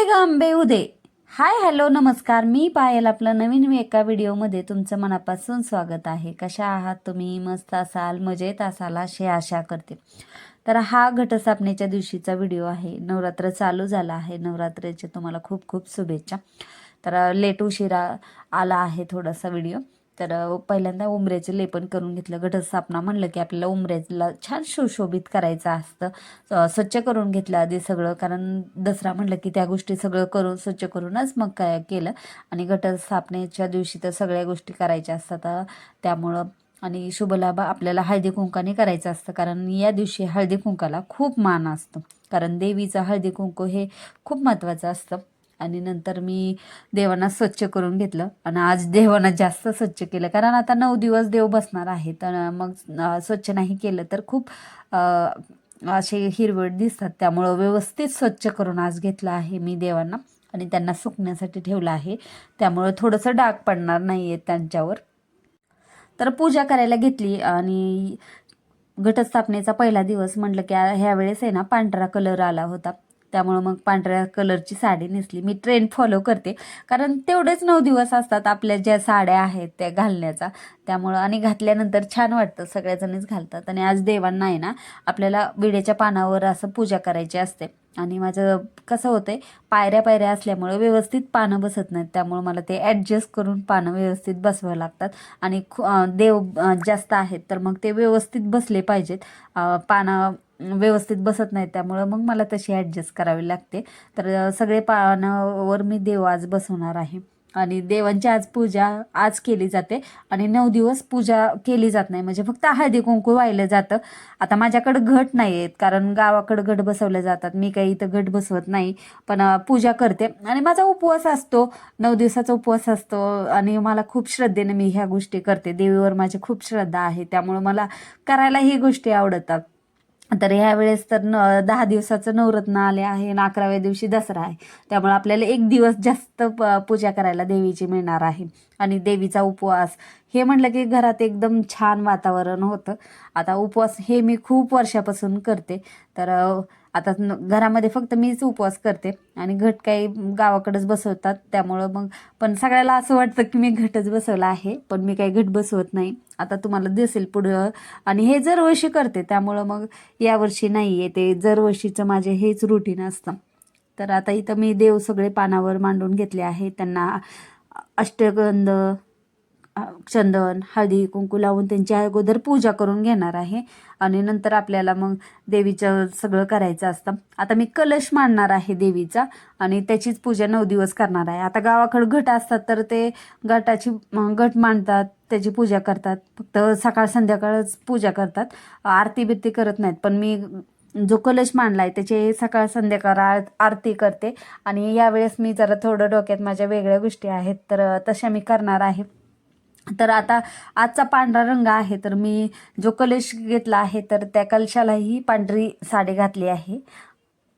उदे ग आंबे उदे हाय हॅलो नमस्कार. मी पायल आपलं नवीन एका व्हिडिओमध्ये तुमचं मनापासून स्वागत आहे. कशा आहात तुम्ही? मस्त असाल मजेत असाल अशी आशा करते. तर हा घटस्थापनेच्या दिवशीचा व्हिडिओ आहे. नवरात्र चालू झाला आहे. नवरात्रीचे तुम्हाला खूप खूप शुभेच्छा. तर लेट उशिरा आला आहे थोडासा व्हिडिओ. तर पहिल्यांदा उंबऱ्याचे लेपन करून घेतलं. घटस्थापना म्हणलं की आपल्याला उंबऱ्याला छान सुशोभित करायचं असतं. स्वच्छ करून घेतलं आधी सगळं. कारण दसरा म्हणलं की त्या गोष्टी सगळं करून स्वच्छ करूनच मग काय केलं. आणि घटस्थापनेच्या दिवशी तर सगळ्या गोष्टी करायच्या असतात. त्यामुळं आणि शुभलाभ आपल्याला हळदी कुंकाने करायचं असतं. कारण या दिवशी हळदी कुंकाला खूप मान असतो. कारण देवीचं हळदी कुंकू हे खूप महत्त्वाचं असतं. आणि नंतर मी देवांना स्वच्छ करून घेतलं. आणि आज देवांना जास्त स्वच्छ केलं. कारण आता नऊ दिवस देव बसणार आहे तर मग स्वच्छ नाही केलं तर खूप असे हिरवट दिसतात. त्यामुळं व्यवस्थित स्वच्छ करून आज घेतलं आहे मी देवांना. आणि त्यांना सुकण्यासाठी ठेवलं आहे. त्यामुळं थोडंसं डाग पडणार नाही आहे त्यांच्यावर. तर पूजा करायला घेतली. आणि घटस्थापनेचा पहिला दिवस म्हटलं की ह्यावेळेस आहे ना पांढरा कलर आला होता. त्यामुळं मग पांढऱ्या कलरची साडी नेसली. मी ट्रेंड फॉलो करते. कारण तेवढेच नऊ दिवस असतात आपल्या ज्या साड्या आहेत त्या घालण्याचा. त्यामुळं आणि घातल्यानंतर छान वाटतं. सगळ्याजणीच घालतात. आणि आज देवांना आहे ना आपल्याला विड्याच्या पानावर असं पूजा करायची असते. आणि माझं कसं होतंय पायऱ्या पायऱ्या असल्यामुळं व्यवस्थित पानं बसत नाहीत. त्यामुळं मला ते ॲडजस्ट करून पानं व्यवस्थित बसवावं लागतात. आणि खू देव जास्त आहेत तर मग ते व्यवस्थित बसले पाहिजेत. पानं व्यवस्थित बसत नाहीत त्यामुळं मग मला तशी ॲडजस्ट करावी लागते. तर सगळे पानावर मी देव आज बसवणार आहे. आणि देवांची आज पूजा आज केली जाते आणि नऊ दिवस पूजा केली जात नाही. म्हणजे फक्त हळदी कुंकू वाहिलं जातं. आता माझ्याकडं घट नाही आहेत कारण गावाकडं घट बसवले जातात. मी काही इथं घट बसवत नाही पण पूजा करते. आणि माझा उपवास असतो. नऊ दिवसाचा उपवास असतो आणि मला खूप श्रद्धेने मी ह्या गोष्टी करते. देवीवर माझी खूप श्रद्धा आहे. त्यामुळं मला करायला ही गोष्टी आवडतात. तर ह्या वेळेस तर न दहा दिवसाचं नवरत्न आले आहे आणि अकराव्या दिवशी दसरा आहे. त्यामुळे आपल्याला एक दिवस जास्त प पूजा करायला देवीची मिळणार आहे. आणि देवीचा उपवास हे म्हटलं की घरात एकदम छान वातावरण होतं. आता उपवास हे मी खूप वर्षापासून करते. तर आता न- घरामध्ये फक्त मीच उपवास करते आणि घट काही गावाकडेच बसवतात. त्यामुळं मग पण सगळ्याला असं वाटतं की मी घटच बसवला आहे पण मी काही घट बसवत नाही. आता तुम्हाला दिसेल पुढं. आणि हे दरवर्षी करते त्यामुळं मग यावर्षी नाही आहे. ते दरवर्षीचं माझे हेच रुटीन असतं. तर आता इथं मी देव सगळे पानावर मांडून घेतले आहे. त्यांना अष्टगंध चंदन हळदी कुंकू लावून त्यांची अगोदर पूजा करून घेणार आहे. आणि नंतर आपल्याला मग देवीचं सगळं करायचं असतं. आता मी कलश मांडणार आहे देवीचा आणि त्याचीच पूजा नऊ दिवस करणार आहे. आता गावाकडे घट असतात तर ते घटाची घट मांडतात त्याची पूजा करतात. फक्त सकाळ संध्याकाळच पूजा करतात. आरती बिरती करत नाहीत. पण मी जो कलश मांडला आहे त्याचे सकाळ संध्याकाळ आरती करते. आणि यावेळेस मी जरा थोडं डोक्यात माझ्या वेगळ्या गोष्टी आहेत तर तशा मी करणार आहे. तर आता आजचा पांढरा रंग आहे तर मी जो कलश घेतला आहे तर त्या कलशालाही पांढरी साडी घातली आहे.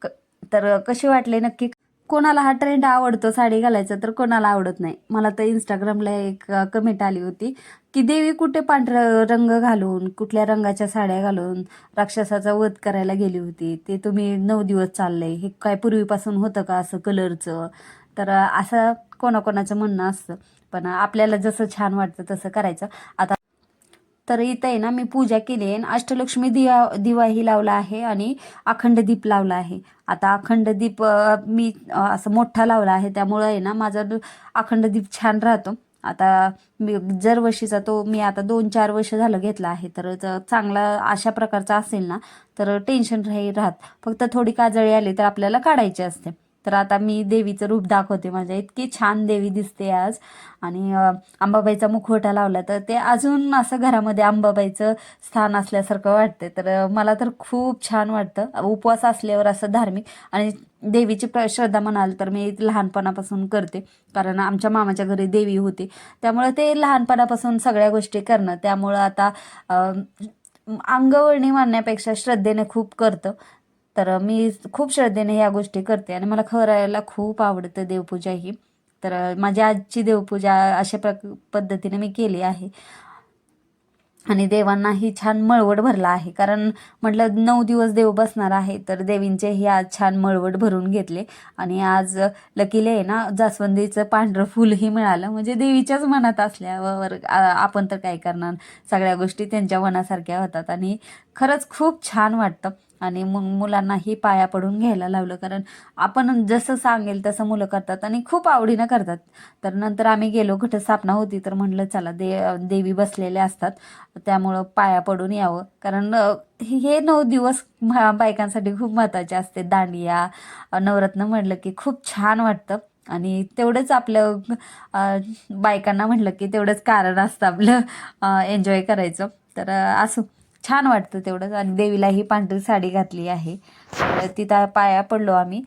क तर कशी वाटले नक्की? कोणाला हा ट्रेंड आवडतो साडी घालायचं तर कोणाला आवडत नाही. मला तर इंस्टाग्रामला एक कमेंट आली होती की देवी कुठे पांढरा रंग घालून कुठल्या रंगाच्या साड्या घालून राक्षसाचा वध करायला गेली होती? ते तुम्ही नऊ दिवस चाललंय. हे काय पूर्वीपासून होतं का असं कलरचं तर असं कोणाकोणाचं म्हणणं असतं. पण आपल्याला जसं छान वाटतं तसं करायचं. आता तर इथं आहे ना मी पूजा केली आहे अष्टलक्ष्मी दिवा दिवाही लावला आहे आणि अखंड दीप लावला आहे. आता अखंड दीप मी असं मोठा लावला आहे. त्यामुळं आहे ना माझा अखंड दीप छान राहतो. आता मी दरवर्षीचा तो मी आता दोन चार वर्ष झालं घेतला आहे. तर चांगला अशा प्रकारचा असेल ना तर टेन्शन राही राहत. फक्त थोडी काजळी आली तर आपल्याला काढायची असते. तर आता मी देवीचं रूप दाखवते माझ्या इतकी छान देवी दिसते आज. आणि आंबाबाईचा अंबाबाईचा मुखवटा लावला तर ते अजून असं घरामध्ये अंबाबाईचं स्थान असल्यासारखं वाटते तर मला तर खूप छान वाटतं. उपवास असल्यावर असं धार्मिक आणि देवीची प्र श्रद्धा म्हणाल तर मी लहानपणापासून करते. कारण आमच्या मामाच्या घरी देवी होती. त्यामुळे ते लहानपणापासून सगळ्या गोष्टी करणं त्यामुळं आता अंगवळणी मानण्यापेक्षा श्रद्धेने खूप करतं. तर मी खूप श्रद्धेने ह्या गोष्टी करते आणि मला खरायला खूप आवडतं देवपूजा ही. तर माझ्या आजची देवपूजा अशा प्रक पद्धतीने मी केली आहे. आणि देवांनाही छान मळवट भरला आहे. कारण म्हटलं नऊ दिवस देव बसणार आहे तर देवींचेही आज छान मळवट भरून घेतले. आणि आज लकीले आहे ना जास्वंदीचं पांढरं फुलही मिळालं. म्हणजे देवीच्याच मनात असल्यावर आपण तर काय करणार? सगळ्या गोष्टी त्यांच्या मनासारख्या होतात. आणि खरंच खूप छान वाटतं. आणि मु मुलांनाही पाया पडून घ्यायला लावलं. कारण आपण जसं सांगेल तसं मुलं करतात आणि खूप आवडीनं करतात. तर नंतर आम्ही गेलो घटस्थापना होती तर म्हटलं चला दे देवी बसलेल्या असतात. त्यामुळं पाया पडून यावं. कारण हे नऊ दिवस बायकांसाठी खूप महत्त्वाचे असते. दांडिया नवरत्न म्हटलं की खूप छान वाटतं. आणि तेवढंच आपलं बायकांना म्हटलं की तेवढंच कारण असतं आपलं एन्जॉय करायचं. तर अ, असं. छान वाटतं तेवढंच. आणि देवीलाही पांढरी साडी घातली आहे. तर तिथं पाया पडलो आम्ही.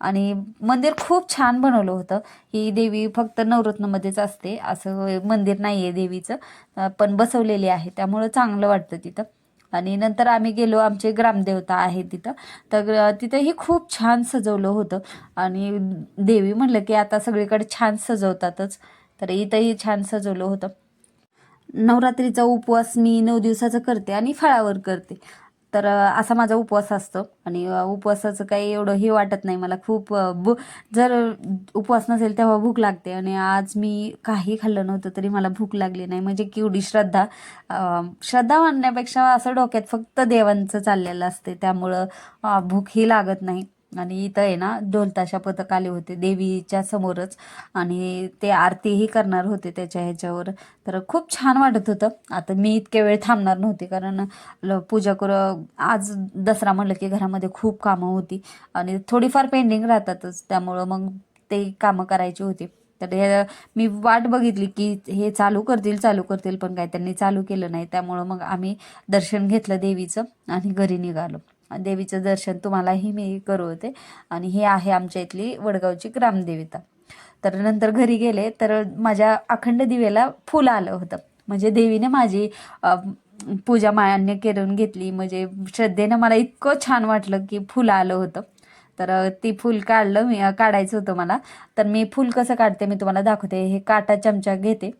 आणि मंदिर खूप छान बनवलं होतं. ही देवी फक्त नवरत्नमध्येच असते. असं मंदिर नाही आहे देवीचं. पण बसवलेली आहे. त्यामुळं चांगलं वाटतं तिथं. आणि नंतर आम्ही गेलो. आमचे ग्रामदेवता आहे तिथं. तर तिथंही खूप छान सजवलं होतं. आणि देवी म्हणलं की आता सगळीकडे छान सजवतातच. तर इथंही छान सजवलं होतं. नवरात्रीचा उपवास मी नऊ दिवसाचा करते आणि फळावर करते. तर असा माझा उपवास असतो. आणि उपवासाचं काही एवढं हे वाटत नाही मला. खूप बु भू जर उपवास नसेल तेव्हा भूक लागते. आणि आज मी काही खाल्लं नव्हतं तरी मला भूक लागली नाही. म्हणजे केवढी श्रद्धा. श्रद्धा मानण्यापेक्षा असं डोक्यात फक्त देवांचं चाललेलं असते. त्यामुळं भूक ही लागत नाही. आणि इथं आहे ना ढोलताशा पथक आले होते देवीच्या समोरच. आणि ते आरतीही करणार होते त्याच्या ह्याच्यावर. तर खूप छान वाटत होतं. आता मी इतक्या वेळ थांबणार नव्हते कारण ल पूजा कर आज दसरा म्हटलं की घरामध्ये खूप कामं होती. आणि थोडीफार पेंडिंग राहतातच. त्यामुळं मग ते कामं करायची होती. तर हे मी वाट बघितली की हे चालू करतील चालू करतील पण काय त्यांनी चालू केलं नाही. त्यामुळं मग आम्ही दर्शन घेतलं देवीचं आणि घरी निघालो. देवीचं दर्शन तुम्हालाही मी करवते. आणि हे आहे आमच्या इथली वडगावची ग्रामदेवता. तर नंतर घरी गेले तर माझ्या अखंड दिवेला फुल आलं होतं. म्हणजे देवीने माझी पूजा मायान्य करून घेतली. म्हणजे श्रद्धेनं मला इतकं छान वाटलं की फुलं आलं होतं. तर ती फूल काढलं मी काढायचं होतं मला. तर मी फूल कसं काढते मी तुम्हाला दाखवते. हे काटा चमचा घेते.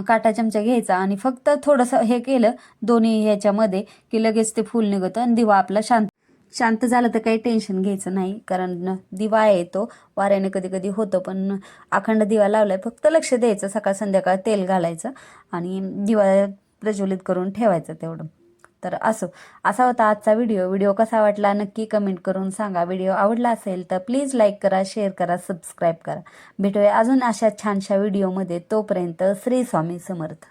काटा चमचा घ्यायचा आणि फक्त थोडंसं हे केलं दोन्ही ह्याच्यामध्ये की लगेच ते फूल निघतं आणि दिवा आपला शांत शांत झालं तर काही टेन्शन घ्यायचं नाही कारण दिवा आहे तो वाऱ्याने कधी कधी होतं पण अखंड दिवा लावलाय फक्त लक्ष द्यायचं सकाळ संध्याकाळ तेल घालायचं आणि दिवा प्रज्वलित करून ठेवायचं तेवढं. तर असो. असा होता आजचा व्हिडिओ व्हिडिओ कसा वाटला नक्की कमेंट करून सांगा. व्हिडिओ आवडला असेल तर प्लीज लाईक करा शेअर करा सबस्क्राईब करा. भेटूया अजून अशा छानशा व्हिडिओमध्ये तोपर्यंत श्री स्वामी समर्थ.